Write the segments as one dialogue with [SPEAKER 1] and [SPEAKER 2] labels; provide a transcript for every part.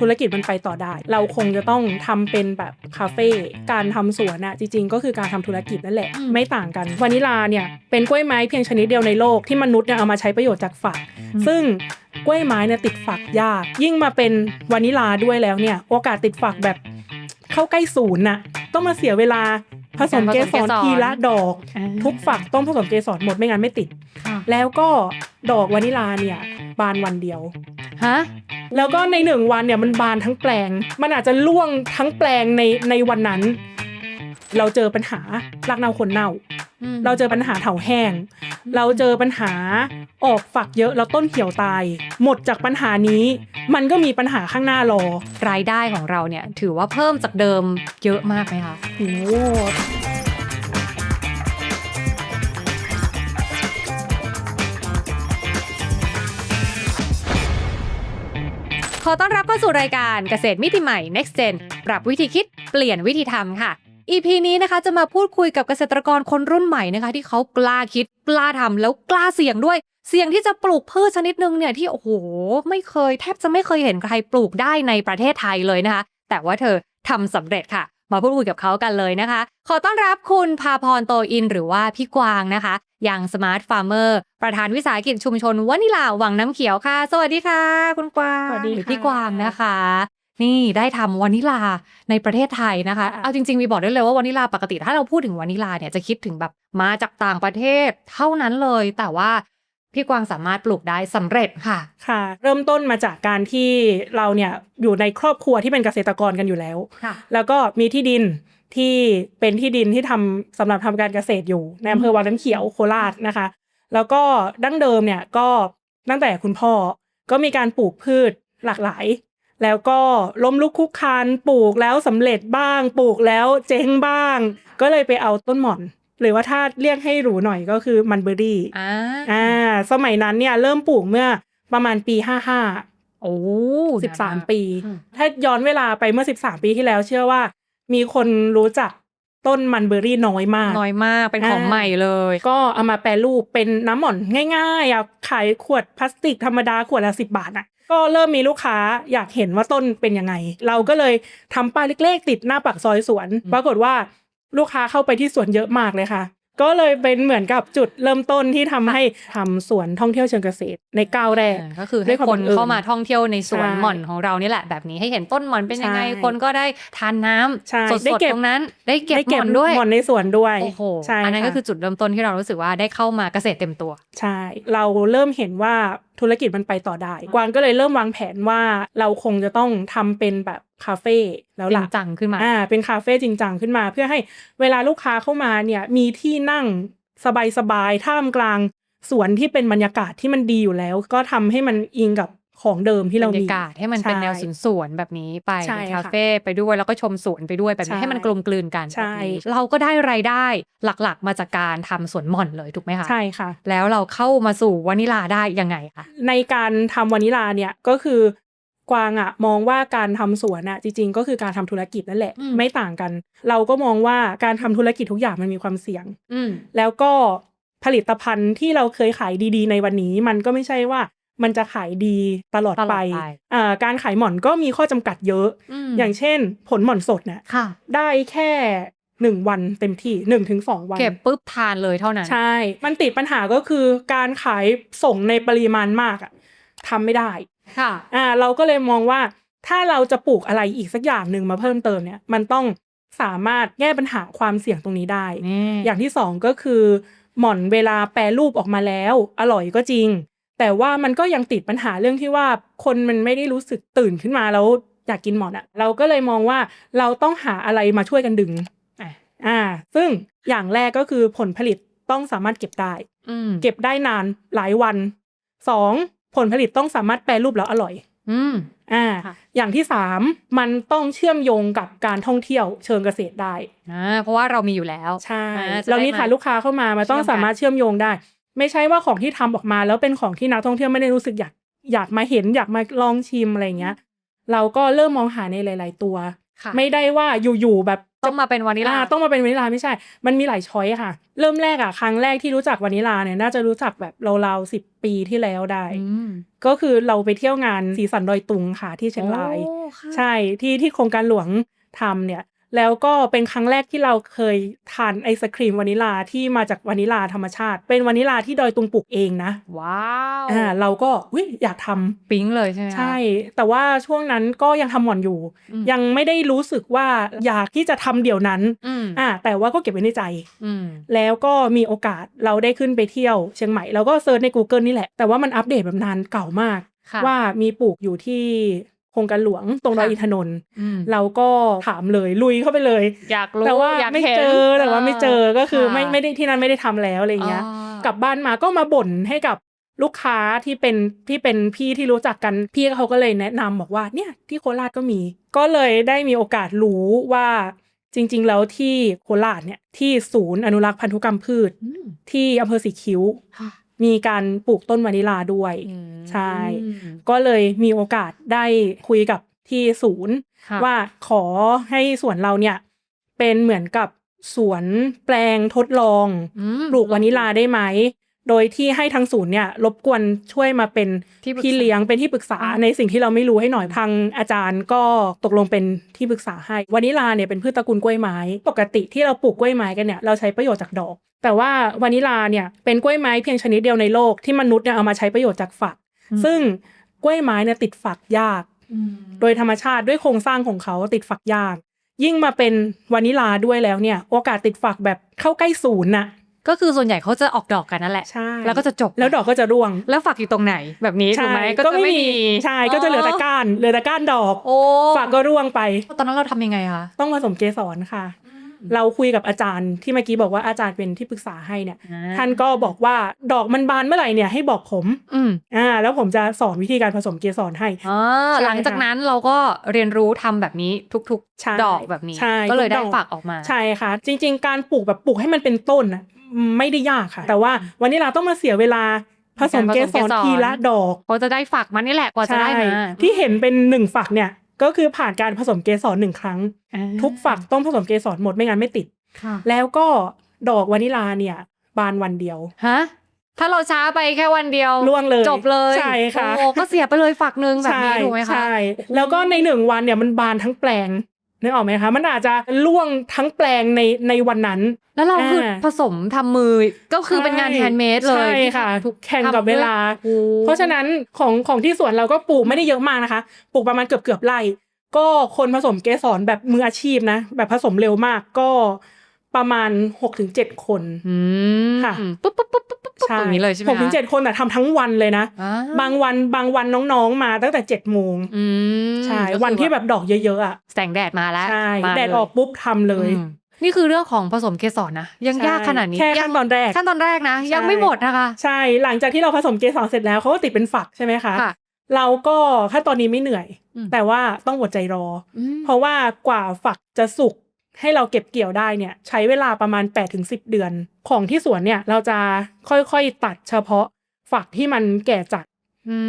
[SPEAKER 1] ธุรกิจมันไปต่อได้ เราคงจะต้องทำเป็นแบบคาเฟ่การทำสวนอะจริงๆ ก็คือการทำธุรกิจนั่นแหละ
[SPEAKER 2] อืม
[SPEAKER 1] ไม่ต่างกันวานิลาเนี่ยเป็นกล้วยไม้เพียงชนิดเดียวในโลกที่มนุษย์เนี่ยเอามาใช้ประโยชน์จากฝัก ซึ่งกล้วยไม้เนี่ยติดฝักยาก ยิ่งมาเป็นวานิลาด้วยแล้วเนี่ยโอกาสติดฝักแบบเข้าใกล้ศูนย์น่ะต้องมาเสียเวลาผสมเกสรทีละดอก
[SPEAKER 2] อ่า
[SPEAKER 1] ทุกฝักต้องผสมเกสรหมดไม่งั้นไม่ติด
[SPEAKER 2] ค่ะ
[SPEAKER 1] แล้วก็ดอกวานิลาเนี่ยบานวันเดียว
[SPEAKER 2] ฮะ
[SPEAKER 1] แล้วก็ในหนึ่งวันเนี่ยมันบานทั้งแปลง มันอาจจะร่วงทั้งแปลงในในวันนั้น เราเจอปัญหารากเน่าคนเน่า เราเจอปัญหาเถาแห้ง เราเจอปัญหาออกฝักเยอะแล้วต้นเหี่ยวตาย หมดจากปัญหานี้ มันก็มีปัญหาข้างหน้ารอ
[SPEAKER 2] รายได้ของเราเนี่ยถือว่าเพิ่มจากเดิมเยอะมากไหมคะ
[SPEAKER 1] โอ้
[SPEAKER 2] ขอต้อนรับเข้าสู่รายการเกษตรมิติใหม่ Next Gen ปรับวิธีคิดเปลี่ยนวิธีทำค่ะ EP นี้นะคะจะมาพูดคุยกับเกษตรกรคนรุ่นใหม่นะคะ ที่เขากล้าคิดกล้าทำแล้วกล้าเสี่ยงด้วย เสี่ยงที่จะปลูกพืชชนิดหนึ่งเนี่ยที่โอ้โหไม่เคยแทบจะไม่เคยเห็นใครปลูกได้ในประเทศไทยเลยนะคะ แต่ว่าเธอทำสำเร็จค่ะ มาพูดคุยกับเขากันเลยนะคะ ขอต้อนรับคุณพาพรโตอินหรือว่าพี่กวางนะคะยังสมาร์ทฟาร์มเมอร์ประธานวิสาหกิจชุมชนวานิลาวังน้ำเขียวค่ะ สวัสดีค่ะ คุณกวาง
[SPEAKER 1] สวัสดี
[SPEAKER 2] หรือ
[SPEAKER 1] ค่ะ
[SPEAKER 2] พี่กวางนะคะ นี่ได้ทำวานิลาในประเทศไทยนะคะ เอาจริงๆ มีบอกได้เลยว่าวานิลาปกติ ถ้าเราพูดถึงวานิลาเนี่ยจะคิดถึงแบบมาจากต่างประเทศเท่านั้นเลย แต่ว่า พี่กวางสามารถปลูกได้สำเร็จค่ะ
[SPEAKER 1] ค่ะ เริ่มต้นมาจากการที่เราเนี่ยอยู่ในครอบครัวที่เป็นเกษตรกรกันอยู่แล้ว
[SPEAKER 2] ค่ะ
[SPEAKER 1] แล้วก็มีที่ดินที่เป็นที่ดินที่ทำสำหรับทำการเกษตรอยู่ในอำเภอวังน้ำเขียวโคราชนะคะ แล้วก็ดั้งเดิมเนี่ยก็ตั้งแต่คุณพ่อก็มีการปลูกพืชหลากหลาย แล้วก็ล้มลุกคลุกคลานปลูกแล้วสำเร็จบ้าง ปลูกแล้วเจ๊งบ้าง ก็เลยไปเอาต้นหม่อน หรือว่าถ้าเรียกให้หรูหน่อยก็คือมันเบอร์รี่
[SPEAKER 2] อ่า
[SPEAKER 1] อ่าสมัยนั้นเนี่ยเริ่มปลูกเมื่อประมาณปี55
[SPEAKER 2] โอ้
[SPEAKER 1] 13ปี
[SPEAKER 2] อืม
[SPEAKER 1] ถ้าย้อนเวลาไปเมื่อ13ปีที่แล้ว เชื่อว่า มีคนรู้จักต้นมันเบอร์รี่น้อยมาก
[SPEAKER 2] น้อยมาก เป็นของ
[SPEAKER 1] อ่า
[SPEAKER 2] ใหม่เลย
[SPEAKER 1] ก็เอามาแปรรูปเป็นน้ำหม่อนง่ายๆอะขายขวดพลาสติกธรรมดาขวดละสิบาทอะ ก็เริ่มมีลูกค้าอยากเห็นว่าต้นเป็นยังไง เราก็เลยทำป้ายเล็กๆ ติดหน้าปากซอยสวน ปรากฏว่า ลูกค้าเข้าไปที่สวนเยอะมากเลยค่ะ ก็เลยเป็นเหมือนกับจุดเริ่มต้นที่ทำให้ทำสวนท่องเที่ยวเชิงเกษตร ในก้าวแรก
[SPEAKER 2] อ่าก็คือ
[SPEAKER 1] ด้
[SPEAKER 2] ให้
[SPEAKER 1] วยความ
[SPEAKER 2] คน
[SPEAKER 1] บังเอิญ
[SPEAKER 2] เข้ามาท่องเที่ยวในสวน
[SPEAKER 1] ใช่
[SPEAKER 2] หม่อนของเรานี่แหละแบบนี้ให้เห็นต้นหม่อนเป็นยังไง
[SPEAKER 1] ใช่
[SPEAKER 2] คนก็ได้ทานน้ำ
[SPEAKER 1] ใช่
[SPEAKER 2] สด
[SPEAKER 1] ได้
[SPEAKER 2] ๆ
[SPEAKER 1] เก็บ
[SPEAKER 2] ตรงนั้น ได้เก็บ
[SPEAKER 1] ได้
[SPEAKER 2] หม่อนด้วย
[SPEAKER 1] หม่อนในสวนด้วย
[SPEAKER 2] โอ้โห
[SPEAKER 1] ใช่
[SPEAKER 2] อันนั้นก็ะคือจุดเริ่มต้นที่เรารู้สึกว่าได้เข้ามาเกษตรเต็มตัว
[SPEAKER 1] ใช่ เราเริ่มเห็นว่าธุรกิจมันไปต่อได้ กวางก็เลยเริ่มวางแผนว่าเราคงจะต้องทำเป็นแบบคาเฟ่แล้ว
[SPEAKER 2] จริ
[SPEAKER 1] ล่ะ
[SPEAKER 2] งจังขึ้นมา
[SPEAKER 1] อ่าเป็นคาเฟ่จริงจังขึ้นมา เพื่อให้เวลาลูกค้าเข้ามาเนี่ยมีที่นั่งสบายๆท่ามกลางสวนที่เป็นบรรยากาศที่มันดีอยู่แล้ว ก็ทำให้มันอิงกับ ของเดิมที่
[SPEAKER 2] บ
[SPEAKER 1] เรา
[SPEAKER 2] รร
[SPEAKER 1] มี
[SPEAKER 2] ยากาศให้มันเป็น
[SPEAKER 1] ใช่
[SPEAKER 2] แนวสวนสวนๆแบบนี้ไป
[SPEAKER 1] ใช่
[SPEAKER 2] เป็น
[SPEAKER 1] ค่ะ
[SPEAKER 2] คาเฟ่ไปด้วยแล้วก็ชมสวนไปด้วยแบบ
[SPEAKER 1] ใช่
[SPEAKER 2] นี้ให้มันกลมกลืนกัน
[SPEAKER 1] ใช่
[SPEAKER 2] แบบนี้เราก็ได้รายได้หลักๆ มาจากการทำสวนหม่อนเลยถูกไหมคะ
[SPEAKER 1] ใช่ค่ะ
[SPEAKER 2] แล้วเราเข้ามาสู่วานิลาได้ยังไงคะ
[SPEAKER 1] ในการทำวานิลาเนี่ยก็คือกวางอะมองว่าการทำสวนอะจริงๆ ก็คือการทำธุรกิจนั่นแหละ
[SPEAKER 2] อืม
[SPEAKER 1] ไม่ต่างกัน เราก็มองว่าการทำธุรกิจทุกอย่างมันมีความเสี่ยง
[SPEAKER 2] อืม
[SPEAKER 1] แล้วก็ผลิตภัณฑ์ที่เราเคยขายดีๆ ในวันนี้ มันก็ไม่ใช่ว่า มันจะขายดีตลอด
[SPEAKER 2] ตลอด
[SPEAKER 1] ไป
[SPEAKER 2] ไป
[SPEAKER 1] อ่าการขายหม่อนก็มีข้อจำกัดเยอะ
[SPEAKER 2] ม
[SPEAKER 1] อย่างเช่น ผลหม่อนสดเนี่ย
[SPEAKER 2] ค่ะ
[SPEAKER 1] ได้แค่หนึ่งวันเต็มที่หนึ่งถึงสองวัน
[SPEAKER 2] เก็บปุ๊บทานเลยเท่านั้น
[SPEAKER 1] ใช่ มันติดปัญหาก็คือการขายส่งในปริมาณมากอะทำไม่ได้
[SPEAKER 2] ค่ะ
[SPEAKER 1] อ่า เราก็เลยมองว่าถ้าเราจะปลูกอะไรอีกสักอย่างหนึ่งมาเพิ่มเติมเนี่ย มันต้องสามารถแก้ปัญหาความเสี่ยงตรงนี้ได้
[SPEAKER 2] นี่
[SPEAKER 1] อย่างที่สองก็คือ หม่อนเวลาแปรรูปออกมาแล้ว อร่อยก็จริง แต่ว่ามันก็ยังติดปัญหาเรื่องที่ว่าคนมันไม่ได้รู้สึกตื่นขึ้นมาแล้วอยากกินหม่อนอะเราก็เลยมองว่าเราต้องหาอะไรมาช่วยกันดึง
[SPEAKER 2] อะ
[SPEAKER 1] อ่าซึ่งอย่างแรกก็คือผลผลิตต้องสามารถเก็บได้
[SPEAKER 2] อืม
[SPEAKER 1] เก็บได้นานหลายวันสองผลผลิตต้องสามารถแปรรูปแล้วอร่อย
[SPEAKER 2] อืม
[SPEAKER 1] อ่า
[SPEAKER 2] ค่ะ
[SPEAKER 1] อย่างที่สามมันต้องเชื่อมโยงกับการท่องเที่ยวเชิงเกษตรได้
[SPEAKER 2] อ่าเพราะว่าเรามีอยู่แล้ว
[SPEAKER 1] ใช่
[SPEAKER 2] อ่าจะ
[SPEAKER 1] เรา
[SPEAKER 2] ได้
[SPEAKER 1] นี่
[SPEAKER 2] มา
[SPEAKER 1] ฐานลูกค้าเข้ามา มันต้อง
[SPEAKER 2] เชื่อมกัน
[SPEAKER 1] สามารถเชื่อมโยงได้ ไม่ใช่ว่าของที่ทำออกมา แล้วเป็นของที่นักท่องเที่ยวไม่ได้รู้สึกอยากอยากมาเห็นอยากมาลองชิมอะไรอย่างเงี้ย เราก็เริ่มมองหาในหลาย ๆ ตัว
[SPEAKER 2] ค่ะ
[SPEAKER 1] ไม่ได้ว่าอยู่ๆแบบ
[SPEAKER 2] ต้องมาเป็นวานิลา
[SPEAKER 1] อ่ต้องมาเป็นวานิลาไม่ใช่ มันมีหลายช้อยค่ะ เริ่มแรกอะครั้งแรกที่รู้จักวานิลาเนี่ยน่าจะรู้จักแบบราวๆสิบปีที่แล้วได้
[SPEAKER 2] อืม
[SPEAKER 1] ก็คือเราไปเที่ยวงานสีสันดอยตุงค่ะที่เชียงราย
[SPEAKER 2] โอ้ค่ะ
[SPEAKER 1] ใช่ที่ที่โครงการหลวงทำเนี่ย แล้วก็เป็นครั้งแรกที่เราเคยทานไอศครีมวานิลาที่มาจากวานิลาธรรมชาติ เป็นวานิลาที่ดอยตุงปลูกเองนะ
[SPEAKER 2] ว้าว
[SPEAKER 1] อ่าเราก็อุ๊ยอยากทำ
[SPEAKER 2] ปิ๊งเลยใช่ไหมคะ
[SPEAKER 1] ใช่ แต่ว่าช่วงนั้นก็ยังทำหมอนอยู่
[SPEAKER 2] อืม
[SPEAKER 1] ยังไม่ได้รู้สึกว่าอยากที่จะทำเดี๋ยวนั้น
[SPEAKER 2] อืม
[SPEAKER 1] อ่าแต่ว่าก็เก็บไว้ในใจ
[SPEAKER 2] อืม
[SPEAKER 1] แล้วก็มีโอกาสเราได้ขึ้นไปเที่ยวเชียงใหม่แล้วก็เซิร์ชใน Google นี่แหละแต่ว่ามันอัปเดตแบบนานเก่ามาก
[SPEAKER 2] ค่ะ
[SPEAKER 1] ว่ามีปลูกอยู่ที่ โครงการหลวงตรงดอย
[SPEAKER 2] ค่ะ
[SPEAKER 1] อินทนนท์
[SPEAKER 2] อืม
[SPEAKER 1] เราก็ถามเลยลุยเข้าไปเลย
[SPEAKER 2] อยากรู้
[SPEAKER 1] แต่ว่า
[SPEAKER 2] อยาก
[SPEAKER 1] ไม่
[SPEAKER 2] ห็น
[SPEAKER 1] เจอแต่ว่าไม่เจอก็คือไม่ะไม่ได้ที่นั่นไม่ได้ทำแล้วอะไรอย่างเงี้ย
[SPEAKER 2] อ๋อ
[SPEAKER 1] กลับบ้านมาก็มาบ่นให้กับลูกค้าที่เป็นที่เป็นพี่ที่รู้จักกันพี่เขาก็เลยแนะนำบอกว่าเนี่ยที่โคราชก็มี ก็เลยได้มีโอกาสรู้ว่าจริง ๆ แล้วที่โคราชเนี่ยที่ศูนย์อนุรักษ์พันธุกรรมพืช
[SPEAKER 2] อืม
[SPEAKER 1] ที่อำเภอสีคิ้ว
[SPEAKER 2] ค่ะ
[SPEAKER 1] มีการปลูกต้นวานิลาด้วย
[SPEAKER 2] อืม
[SPEAKER 1] ใช่ ก็เลยมีโอกาสได้คุยกับที่ศูนย์
[SPEAKER 2] ค่ะ
[SPEAKER 1] ว่าขอให้สวนเราเนี่ยเป็นเหมือนกับสวนแปลงทดลอง
[SPEAKER 2] อืม
[SPEAKER 1] ปลูกวานิลาได้ไหม โดยที่ให้ทางศูนย์เนี่ยรบกวนช่วยมาเป็น
[SPEAKER 2] ที่ปรึกษา
[SPEAKER 1] พี่เลี้ยงเป็นที่ปรึกษา
[SPEAKER 2] อ่า
[SPEAKER 1] ในสิ่งที่เราไม่รู้ให้หน่อยทางอาจารย์ก็ตกลงเป็นที่ปรึกษาให้วานิลาเนี่ยเป็นพืชตระกูลกล้วยไม้ปกติที่เราปลูกกล้วยไม้กันเนี่ยเราใช้ประโยชน์จากดอก แต่ว่าวานิลาเนี่ยเป็นกล้วยไม้เพียงชนิดเดียวในโลกที่มนุษย์เนี่ยเอามาใช้ประโยชน์จากฝัก ซึ่งกล้วยไม้เนี่ยติดฝักยาก
[SPEAKER 2] อืม
[SPEAKER 1] โดยธรรมชาติด้วยโครงสร้างของเขาติดฝักยาก ยิ่งมาเป็นวานิลาด้วยแล้วเนี่ยโอกาสติดฝักแบบเข้าใกล้ศูนย์น่ะ
[SPEAKER 2] ก็คือส่วนใหญ่เขาจะออกดอกกันนั่นแหละ
[SPEAKER 1] ใช่
[SPEAKER 2] แล้วก็จะจบ
[SPEAKER 1] แล้วดอกก็จะร่วง
[SPEAKER 2] แล้วฝักอยู่ตรงไหนแบบนี้ถูกไหมก็จะไม่มี
[SPEAKER 1] ใช่ ก็จะเหลือแต่ก้าน เหลือแต่ก้านดอก
[SPEAKER 2] โอ้
[SPEAKER 1] ฝักก็ร่วงไป
[SPEAKER 2] ตอนนั้นเราทำยังไงคะ
[SPEAKER 1] ต้องผสมเกสรค่ะ เราคุยกับอาจารย์ที่เมื่อกี้บอกว่าอาจารย์เป็นที่ปรึกษาให้เนี่ย ท่านก็บอกว่าดอกมันบานเมื่อไหร่เนี่ยให้บอกผม
[SPEAKER 2] อืม
[SPEAKER 1] อ่า แล้วผมจะสอนวิธีการผสมเกสรให้
[SPEAKER 2] อ่า
[SPEAKER 1] ใช่
[SPEAKER 2] หลังจากนั้นเราก็เรียนรู้ทำแบบนี้ทุก
[SPEAKER 1] ใช่
[SPEAKER 2] ๆดอกแบบนี้
[SPEAKER 1] ใช่
[SPEAKER 2] ก็เลย
[SPEAKER 1] ทุก
[SPEAKER 2] ได้
[SPEAKER 1] ดอก
[SPEAKER 2] ฝักออกมา
[SPEAKER 1] ใช่ค่ะ จริง ๆ การปลูกแบบปลูกให้มันเป็นต้นน่ะ ไม่ได้ยากค่ะ แต่ว่าวันนี้เราต้องมาเสียเวลาผสมเกสรทีละดอก
[SPEAKER 2] เขาจะได้ฝักมันนี่แหละกว่าจะได้มา
[SPEAKER 1] ใช่ที่เห็นเป็นหนึ่งฝักเนี่ยก็คือผ่านการผสมเกสรหนึ่งครั้ง
[SPEAKER 2] อ่า
[SPEAKER 1] ทุกฝักต้องผสมเกสรหมดไม่งั้นไม่ติด
[SPEAKER 2] ค่ะ
[SPEAKER 1] แล้วก็ดอกวานิลาเนี่ย บานวันเดียว
[SPEAKER 2] ฮะถ้าเราช้าไปแค่วันเดียว
[SPEAKER 1] ล่วงเลย
[SPEAKER 2] จบเลย
[SPEAKER 1] ใช่ค่ะ
[SPEAKER 2] โอ้ก็เสียไปเลยฝักหนึ่งแบบนี้
[SPEAKER 1] ใช่
[SPEAKER 2] ถูกไหมคะ
[SPEAKER 1] ใช่แล้วก็ในหนึ่งวันเนี่ยมันบานทั้งแปลง นึกออกไหมคะมันอาจจะล่วงทั้งแปลงในในวันนั้น
[SPEAKER 2] แล้วเราคือ
[SPEAKER 1] อ่า
[SPEAKER 2] ผสมทำมือก็คือเป็นงาน
[SPEAKER 1] ใช่
[SPEAKER 2] แฮนด์เมดเลย
[SPEAKER 1] ใช่ค่ะ
[SPEAKER 2] ทุก
[SPEAKER 1] แข่งกับเวลา
[SPEAKER 2] โอ้
[SPEAKER 1] เพราะฉะนั้นของของที่สวนเราก็ปลูกไม่ได้เยอะมากนะคะ ปลูกประมาณเกือบเกือบไร่ก็คนผสมเกสรแบบมืออาชีพนะ แบบผสมเร็วมากก็ประมาณ6กถึงเจ็ดคน
[SPEAKER 2] อืม
[SPEAKER 1] ค่ะ
[SPEAKER 2] ปุ๊บปุ๊บปุ๊บปุ๊บ ปุ๊บตรงนี้เลยใช่ไหม
[SPEAKER 1] หกถึงเจ็ดคนแต่ทำทั้งวันเลยนะ
[SPEAKER 2] อ่า
[SPEAKER 1] บางวันบางวันน้องๆมาตั้งแต่เจ็ดโมง
[SPEAKER 2] อืม
[SPEAKER 1] ใช่
[SPEAKER 2] ก็คือ
[SPEAKER 1] วันที่แบบดอกเยอะๆอะ
[SPEAKER 2] แสงแดดมาแล้ว
[SPEAKER 1] ใช่
[SPEAKER 2] มา
[SPEAKER 1] แดด
[SPEAKER 2] เลย
[SPEAKER 1] ออกปุ๊บทำเลย
[SPEAKER 2] อืมนี่คือเรื่องของผสมเกสรนะยัง
[SPEAKER 1] ใช่
[SPEAKER 2] ยากขนาดนี้
[SPEAKER 1] แค่
[SPEAKER 2] ยั
[SPEAKER 1] ขั้นตอนแรก
[SPEAKER 2] ขั้นตอนแรกนะ
[SPEAKER 1] ใช่
[SPEAKER 2] ยังไม่หมดนะคะ
[SPEAKER 1] ใช่หลังจากที่เราผสมเกสรเสร็จแล้วเขาก็ติดเป็นฝักใช่ไหมคะ
[SPEAKER 2] ค่ะ
[SPEAKER 1] เราก็ขั้นตอนนี้ไม่เหนื่อย
[SPEAKER 2] อืม
[SPEAKER 1] แต่ว่าต้องอดใจรอ
[SPEAKER 2] อืม
[SPEAKER 1] เพราะว่ากว่าฝักจะสุก ให้เราเก็บเกี่ยวได้เนี่ยใช้เวลาประมาณ8ปถึงสิเดือน ของที่สวนเนี่ยเราจะค่อยๆตัดเฉพาะฝักที่มันแก่จัด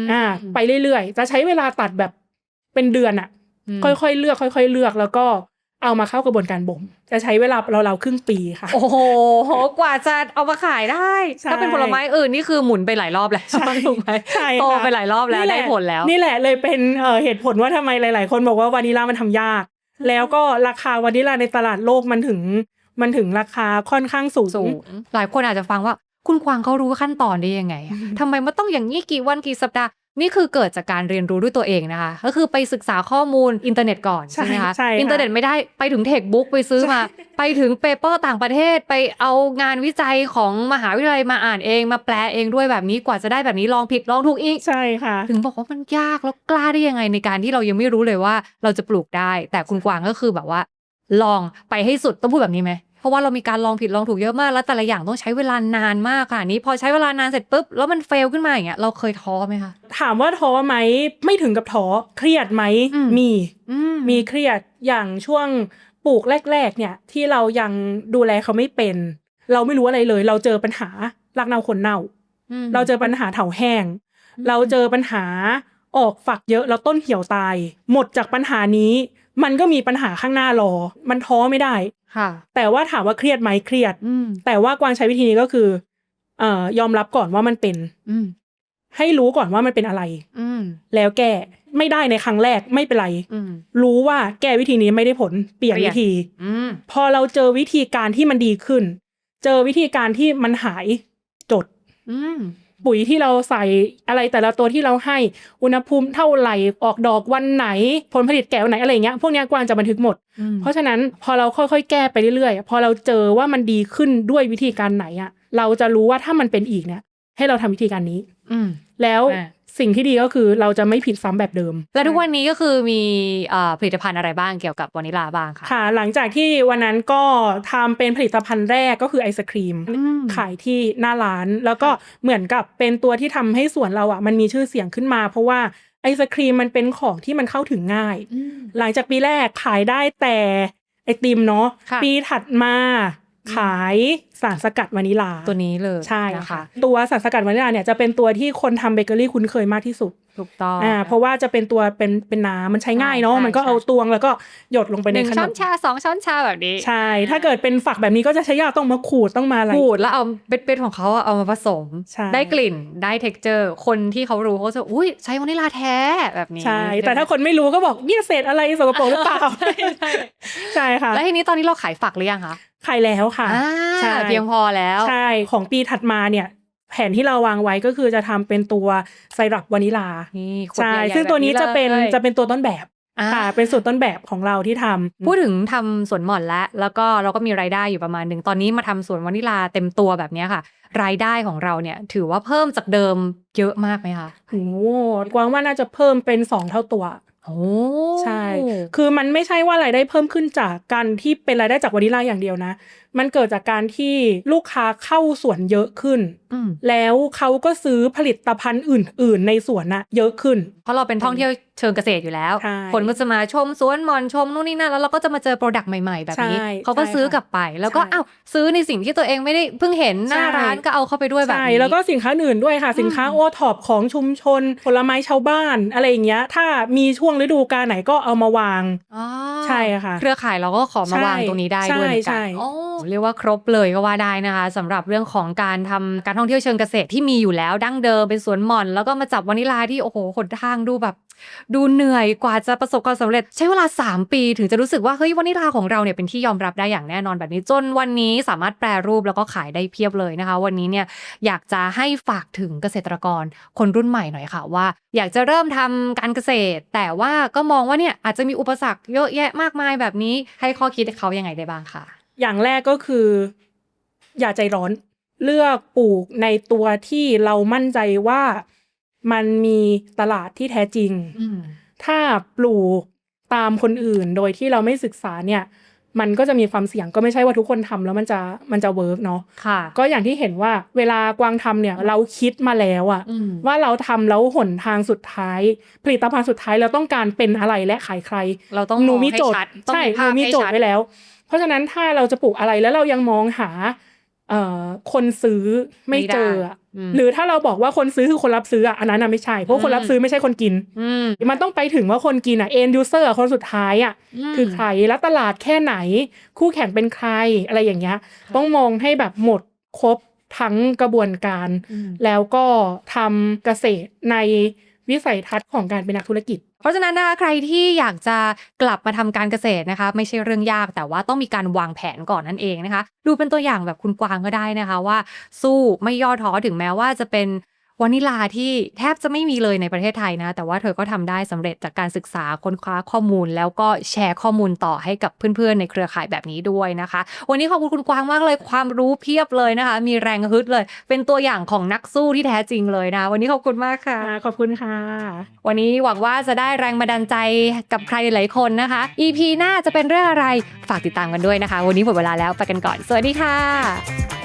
[SPEAKER 2] ม
[SPEAKER 1] อ่า ไปเรื่อยๆ จะใช้เวลาตัดแบบเป็นเดือนอะ
[SPEAKER 2] ม
[SPEAKER 1] ค่อยๆเลือก ค่อย ๆ เลือกแล้วก็เอามาเข้ากระบวนการบ่ม จะใช้เวลาเราๆครึ่งปีค่ะ
[SPEAKER 2] โอ้โหกว่าจะเอามาขายได้
[SPEAKER 1] ใช่
[SPEAKER 2] ถ้าเป็นผลไม้อื่นนี่คือหมุนไปหลายรอบแล้ว
[SPEAKER 1] ใช่
[SPEAKER 2] ถูกไหม
[SPEAKER 1] ใช่
[SPEAKER 2] โต
[SPEAKER 1] ค่ะ
[SPEAKER 2] ไปหลายรอบแล้ว
[SPEAKER 1] นี่หะ
[SPEAKER 2] ได้ผลแล้ว
[SPEAKER 1] นี่แหละเลยเป็นเอ่อเหตุผลว่าทำไมหลาย ๆ คนบอกว่าวานิลามันทำยาก แล้วก็ราคาวานิลาในตลาดโลกมันถึง มันถึงราคาค่อนข้างสูง
[SPEAKER 2] สูงหลายคนอาจจะฟังว่า คุณควางเขารู้ขั้นตอนได้ยังไงอะทำไมมันต้องอย่างนี้กี่วันกี่สัปดาห์ นี่คือเกิดจากการเรียนรู้ด้วยตัวเองนะคะ ก็คือไปศึกษาข้อมูลอินเทอร์เน็ตก่อน
[SPEAKER 1] ใช่
[SPEAKER 2] ใช่ไหมคะ
[SPEAKER 1] ใช่ค่ะ
[SPEAKER 2] อินเทอร์เน็ตไม่ได้ไปถึงเทคบุ๊กไปซื้อมา
[SPEAKER 1] ใช่
[SPEAKER 2] ไปถึงเปเปอร์ต่างประเทศไปเอางานวิจัยของมหาวิทยาลัยมาอ่านเองมาแปลเองด้วยแบบนี้กว่าจะได้แบบนี้ลองผิดลองถูกอีก
[SPEAKER 1] ใช่ค่ะ
[SPEAKER 2] ถึงบอกว่ามันยากแล้วกล้าได้ยังไงในการที่เรายังไม่รู้เลยว่าเราจะปลูกได้ แต่คุณกวางก็คือแบบว่า ลองไปให้สุดต้องพูดแบบนี้ไหม เพราะว่าเรามีการลองผิดลองถูกเยอะมาก แล้วแต่ละอย่างต้องใช้เวลานานมากค่ะนี้ พอใช้เวลานานเสร็จปุ๊บแล้วมันเฟลขึ้นมาอย่างเงี้ยเราเคยท้อไหมคะ
[SPEAKER 1] ถามว่าท้อไหมไม่ถึงกับท้อเครียดไหม
[SPEAKER 2] อืม
[SPEAKER 1] มี
[SPEAKER 2] อื
[SPEAKER 1] มีเครียดอย่างช่วงปลูกแรก ๆ เนี่ย ที่เรายังดูแลเขาไม่เป็น เราไม่รู้อะไรเลย เราเจอปัญหารากเน่าขนเน่า
[SPEAKER 2] อืม
[SPEAKER 1] เราเจอปัญหาเถาแห้ง
[SPEAKER 2] อืม
[SPEAKER 1] เราเจอปัญหาออกฝักเยอะแล้วต้นเหี่ยวตาย หมดจากปัญหานี้ มันก็มีปัญหาข้างหน้ารอ มันท้อไม่ได้
[SPEAKER 2] ค่ะ
[SPEAKER 1] แต่ว่าถามว่าเครียดไหมเครียด
[SPEAKER 2] อืม
[SPEAKER 1] แต่ว่ากวางใช้วิธีนี้ก็คือ เอ่อยอมรับก่อนว่ามันเป็น
[SPEAKER 2] อืม
[SPEAKER 1] ให้รู้ก่อนว่ามันเป็นอะไร
[SPEAKER 2] อืม
[SPEAKER 1] แล้วแก้ไม่ได้ในครั้งแรกไม่เป็นไร
[SPEAKER 2] อืม
[SPEAKER 1] รู้ว่าแก้วิธีนี้ไม่ได้ผลเปลี่ยน
[SPEAKER 2] เปลี่ยน
[SPEAKER 1] วิธี
[SPEAKER 2] อืม
[SPEAKER 1] พอเราเจอวิธีการที่มันดีขึ้น เจอวิธีการที่มันหายจด
[SPEAKER 2] อืม
[SPEAKER 1] ปุ๋ยที่เราใส่อะไรแต่ละตัวที่เราให้อุณหภูมิเท่าไหร่ออกดอกวันไหน ผลผลิตแก่วันไหนอะไรอย่างเงี้ยพวกเนี้ยกวางจะบันทึกหมด
[SPEAKER 2] อืม
[SPEAKER 1] เพราะฉะนั้นพอเราค่อยๆ แก้ไปเรื่อยๆ พอเราเจอว่ามันดีขึ้นด้วยวิธีการไหนอะเราจะรู้ว่าถ้ามันเป็นอีกเนี่ยให้เราทำวิธีการนี้
[SPEAKER 2] อืม
[SPEAKER 1] แล้ว
[SPEAKER 2] อ่า
[SPEAKER 1] สิ่งที่ดีก็คือเราจะไม่ผิดซ้ำแบบเดิม
[SPEAKER 2] แล้วทุกวันนี้ก็คือมีเอ่อผลิตภัณฑ์อะไรบ้างเกี่ยวกับวานิลาบ้างค่ะ
[SPEAKER 1] ค่ะ หลังจากที่วันนั้นก็ทำเป็นผลิตภัณฑ์แรกก็คือไอศครีม
[SPEAKER 2] อืม
[SPEAKER 1] ขายที่หน้าร้าน แล้วก็เหมือนกับเป็นตัวที่ทำให้สวนเราอะมันมีชื่อเสียงขึ้นมา เพราะว่าไอศครีมมันเป็นของที่มันเข้าถึงง่าย หลังจากปีแรกขายได้แต่ไอติมเนาะ
[SPEAKER 2] ค่ะ
[SPEAKER 1] ปีถัดมา ขายสารสกัดวานิลา
[SPEAKER 2] ตัวนี้เลย
[SPEAKER 1] ใช่
[SPEAKER 2] นะ
[SPEAKER 1] ค่ะ
[SPEAKER 2] คะ
[SPEAKER 1] ตัวสารสกัดวานิลาเนี่ยจะเป็นตัวที่คนทำเบเกอรี่คุ้นเคยมากที่สุด
[SPEAKER 2] ถูกต้อง
[SPEAKER 1] อ่าเพราะว่าจะเป็นตัวเป็นเป็นน้ำมันใช้ง่ายเนาะ
[SPEAKER 2] ใช่
[SPEAKER 1] มันก็
[SPEAKER 2] ใช่
[SPEAKER 1] เอาตวงแล้วก็หยดลงไป
[SPEAKER 2] ห
[SPEAKER 1] ใน
[SPEAKER 2] นึ่ง
[SPEAKER 1] ขน
[SPEAKER 2] ช้อน
[SPEAKER 1] ม
[SPEAKER 2] ชาสองช้อนชาแบบนี้
[SPEAKER 1] ใช่ ถ้าเกิดเป็นฝักแบบนี้ก็จะใช้ยากต้องมาขูดต้องมาอะไร
[SPEAKER 2] ขูดแล้วเอาเป็ดๆของเขาอะเอามาผสม
[SPEAKER 1] ใช่
[SPEAKER 2] ได้กลิ่นได้เท็กเจอร์คนที่เขารู้เขาจะอุ้ยใช้วานิลาแท้แบบนี้
[SPEAKER 1] ใช่แต่ถ้าคนไม่รู้ก็บอกเนี่ยเศษอะไรสกปรกหรือเปล่า
[SPEAKER 2] ใช่ใช่
[SPEAKER 1] ใช่ค่ะ
[SPEAKER 2] แล้วทีนี้ตอนนี้เราขายฝักหรือยังคะ
[SPEAKER 1] ขายแล้วค่ะ
[SPEAKER 2] อ่า
[SPEAKER 1] ใช่
[SPEAKER 2] เพียงพอแล้ว
[SPEAKER 1] ใช่ของปีถัดมาเนี่ย แผนที่เราวางไว้ก็คือจะทำเป็นตัวไซรัปวานิลา
[SPEAKER 2] นี่ขวด
[SPEAKER 1] ใช่
[SPEAKER 2] ใหญ่ๆ
[SPEAKER 1] ซึ่งตัวนี้
[SPEAKER 2] แบบ
[SPEAKER 1] จะเป็น
[SPEAKER 2] ลย
[SPEAKER 1] จะเป็นตัวต้นแบบ
[SPEAKER 2] อ่า
[SPEAKER 1] ค่ะเป็นสูตรต้นแบบของเราที่ทำ
[SPEAKER 2] พูดถึงทำสวนหม่อนแล้ว แล้วก็เราก็มีรายได้อยู่ประมาณหนึ่งตอนนี้มาทำสวนวานิลาเต็มตัวแบบเนี้ยค่ะ รายได้ของเราเนี่ย ถือว่าเพิ่มจากเดิมเยอะมากไหมคะ
[SPEAKER 1] โอ้โหกวางว่าน่าจะเพิ่มเป็นสองเท่าตัว
[SPEAKER 2] โอ้
[SPEAKER 1] ใช่ คือมันไม่ใช่ว่ารายได้เพิ่มขึ้นจากการที่เป็นรายได้จากวานิลาอย่างเดียวนะ มันเกิดจากการที่ลูกค้าเข้าสวนเยอะขึ้น
[SPEAKER 2] อืม
[SPEAKER 1] แล้วเขาก็ซื้อผลิตภัณฑ์อื่น ๆ ในสวนน่ะเยอะขึ้น
[SPEAKER 2] เพราะเราเป็นท่องเที่ยวเชิงเกษตรอยู่แล้ว
[SPEAKER 1] ใช่
[SPEAKER 2] คนก็จะมาชมสวนหมอนชมนู่นนี่นั่นแล้วเราก็จะมาเจอโปรดักต์ใหม่ ๆ แบบนี้
[SPEAKER 1] ใช่
[SPEAKER 2] เขาก็
[SPEAKER 1] ใช่
[SPEAKER 2] ซื้อ
[SPEAKER 1] ค่ะ
[SPEAKER 2] กลับไป แล้วก็
[SPEAKER 1] ใช่
[SPEAKER 2] อ้าวซื้อในสิ่งที่ตัวเองไม่ได้เพิ่งเห็นหน้า
[SPEAKER 1] ใช่
[SPEAKER 2] ร้านก็เอาเข้าไปด้วยแบบ
[SPEAKER 1] ใช่
[SPEAKER 2] นี้
[SPEAKER 1] แล้วก็สินค้าอื่นด้วยค่ะ สินค้า
[SPEAKER 2] อืม
[SPEAKER 1] โอท็อปของชุมชน ผลไม้ชาวบ้านอะไรอย่างเงี้ย ถ้ามีช่วงฤดูกาลไหนก็เอามาวาง
[SPEAKER 2] อ๋อ
[SPEAKER 1] ใช่ค่ะ
[SPEAKER 2] เครือข่ายเราก็ขอมา
[SPEAKER 1] ใช่
[SPEAKER 2] วางตรงนี้ได้ด้วยเหมือน
[SPEAKER 1] ใช่
[SPEAKER 2] กัน
[SPEAKER 1] ใช่
[SPEAKER 2] โอ้เรียกว่าครบเลยก็ว่าได้นะคะสำหรับเรื่องของการทำการท่องเที่ยวเชิงเกษตรที่มีอยู่แล้วดั้งเดิมเป็นสวนหม่อน แล้วก็มาจับวานิลาที่โอ้โหหนทางดูแบบ ดูเหนื่อยกว่าจะประสบความสำเร็จ ใช้เวลา 3 ปีถึงจะรู้สึกว่าเฮ้ยวานิลาของเราเนี่ยเป็นที่ยอมรับได้อย่างแน่นอนแบบนี้จนวันนี้สามารถแปรรูปแล้วก็ขายได้เพียบเลยนะคะ วันนี้เนี่ยอยากจะให้ฝากถึงเกษตรกรคนรุ่นใหม่หน่อยค่ะว่า อยากจะเริ่มทำการเกษตร แต่ว่าก็มองว่าเนี่ยอาจจะมีอุปสรรคเยอะแยะมากมายแบบนี้ให้ข้อคิดเขายังไงได้บ้างค่ะ
[SPEAKER 1] อย่างแรกก็คือ อย่าใจร้อน เลือกปลูกในตัวที่เรามั่นใจว่ามันมีตลาดที่แท้จริง
[SPEAKER 2] อืม
[SPEAKER 1] ถ้าปลูกตามคนอื่นโดยที่เราไม่ศึกษาเนี่ย มันก็จะมีความเสี่ยงก็ไม่ใช่ว่าทุกคนทำแล้วมันจะมันจะเวิร์กเนาะ
[SPEAKER 2] ค่ะ
[SPEAKER 1] ก็อย่างที่เห็นว่าเวลากวางทำเนี่ย เราคิดมาแล้วอะ
[SPEAKER 2] อืม
[SPEAKER 1] ว่าเราทำแล้วหนทางสุดท้าย ผลิตภัณฑ์สุดท้ายเราต้องการเป็นอะไรและขายใคร
[SPEAKER 2] เราต้อง
[SPEAKER 1] หนู
[SPEAKER 2] มอง
[SPEAKER 1] มี
[SPEAKER 2] ให้
[SPEAKER 1] โจทย์
[SPEAKER 2] ชัดต้อง
[SPEAKER 1] ใช่
[SPEAKER 2] มี
[SPEAKER 1] ห
[SPEAKER 2] ภา
[SPEAKER 1] นู
[SPEAKER 2] พ
[SPEAKER 1] มี
[SPEAKER 2] ให้
[SPEAKER 1] โจท
[SPEAKER 2] ชั
[SPEAKER 1] ย์
[SPEAKER 2] ด
[SPEAKER 1] ไว้แล้วเพ ราะฉะนั้นถ้าเราจะปลูกอะไรแล้วเรายังมองหาเอ่อคนซื้อไม่เจออะ
[SPEAKER 2] อืม
[SPEAKER 1] หรือถ้าเราบอกว่าคนซื้อคือคนรับซื้ออะอันนั้นน่ะไม่ใช่เพราะคนรับซื้อไม่ใช่คนกิน
[SPEAKER 2] อืม
[SPEAKER 1] มันต้องไปถึงว่าคนกินอะ end user อะคนสุดท้ายอะ
[SPEAKER 2] ม
[SPEAKER 1] คือใครแล้วตลาดแค่ไหน คู่แข่งเป็นใครอะไรอย่างเงี้ย ต้องมองให้แบบหมดครบทั้งกระบวนการ
[SPEAKER 2] อืม
[SPEAKER 1] แล้วก็ทำเกษตรใน วิสัยทัศน์ของการเป็นนักธุรกิจ
[SPEAKER 2] เพราะฉะนั้นนะคะใครที่อยากจะกลับมาทำการเกษตรนะคะ ไม่ใช่เรื่องยากแต่ว่าต้องมีการวางแผนก่อนนั่นเองนะคะ ดูเป็นตัวอย่างแบบคุณกวางก็ได้นะคะว่า สู้ไม่ย่อท้อถึงแม้ว่าจะเป็น วานิลาที่แทบจะไม่มีเลยในประเทศไทยนะ แต่ว่าเธอก็ทำได้สำเร็จจากการศึกษาค้นคว้าข้อมูล แล้วก็แชร์ข้อมูลต่อให้กับเพื่อนๆ ในเครือข่ายแบบนี้ด้วยนะคะ วันนี้ขอบคุณคุณกวางมากเลยความรู้เพียบเลยนะคะ มีแรงฮึดเลย เป็นตัวอย่างของนักสู้ที่แท้จริงเลยนะ วันนี้ขอบคุณมากค่ะ
[SPEAKER 1] ขอบคุณค่ะ
[SPEAKER 2] วันนี้หวังว่าจะได้แรงบันดาลใจกับใครหลายคนนะคะ EP หน้าจะเป็นเรื่องอะไรฝากติดตามกันด้วยนะคะ วันนี้หมดเวลาแล้วไปกันก่อน สวัสดีค่ะ